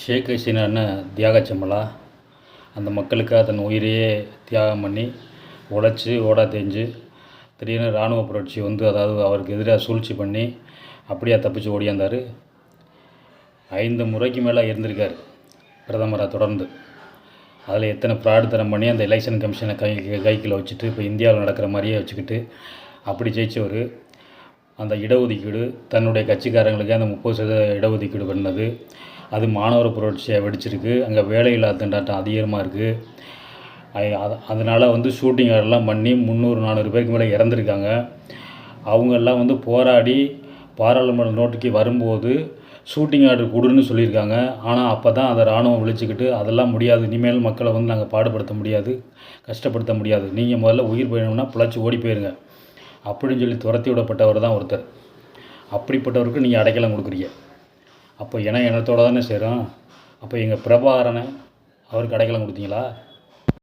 ஷேக் ஹசீனான்னு தியாக செம்மலா அந்த மக்களுக்காக தன் உயிரையே தியாகம் பண்ணி உழைச்சி ஓடா தேஞ்சு திடீர்னு இராணுவ புரட்சி வந்து அதாவது அவருக்கு எதிராக சூழ்ச்சி பண்ணி அப்படியே தப்பிச்சு ஓடியாந்தார் ஐந்து முறைக்கு மேலே இருந்திருக்கார் பிரதமராக தொடர்ந்து. அதில் எத்தனை ஃப்ராடுத்தனம் பண்ணி அந்த எலெக்ஷன் கமிஷனை கை கைக்கில் வச்சுட்டு இப்போ இந்தியாவில் நடக்கிற மாதிரியே வச்சுக்கிட்டு அப்படி ஜெயித்தவர் அந்த இடஒதுக்கீடு தன்னுடைய கட்சிக்காரங்களுக்கு அந்த முப்பது சதவீத இடஒதுக்கீடு பண்ணது. அது மாணவர் புரட்சியை வெடிச்சிருக்கு. அங்கே வேலையில்லா திண்டாட்டம் அதிகமாக இருக்குது அதனால் வந்து ஷூட்டிங் எல்லாம் பண்ணி முந்நூறு நானூறு பேருக்கு மேலே இறந்துருக்காங்க. அவங்கெல்லாம் வந்து போராடி பாராளுமன்ற நோட்டுக்கு வரும்போது ஷூட்டிங் ஆர்டர் கொடுன்னு சொல்லியிருக்காங்க. ஆனால் அப்போ தான் அதை இராணுவம் விழிச்சிக்கிட்டு அதெல்லாம் முடியாது. இனிமேல் மக்களை வந்து நாங்கள் பாடுபடுத்த முடியாது. கஷ்டப்படுத்த முடியாது. நீங்கள் முதல்ல உயிர் போயிடணும்னா பிழைச்சி ஓடி போயிருங்க. அப்படின்னு சொல்லி துரத்தி விடப்பட்டவர் தான் ஒருத்தர். அப்படிப்பட்டவருக்கு நீங்கள் அடைக்கலம் கொடுக்குறீங்க. அப்போ இனம் இனத்தோடு தானே சேரும். அப்போ எங்கள் பிரபாகரனை அவருக்கு அடைக்கலம் கொடுத்தீங்களா?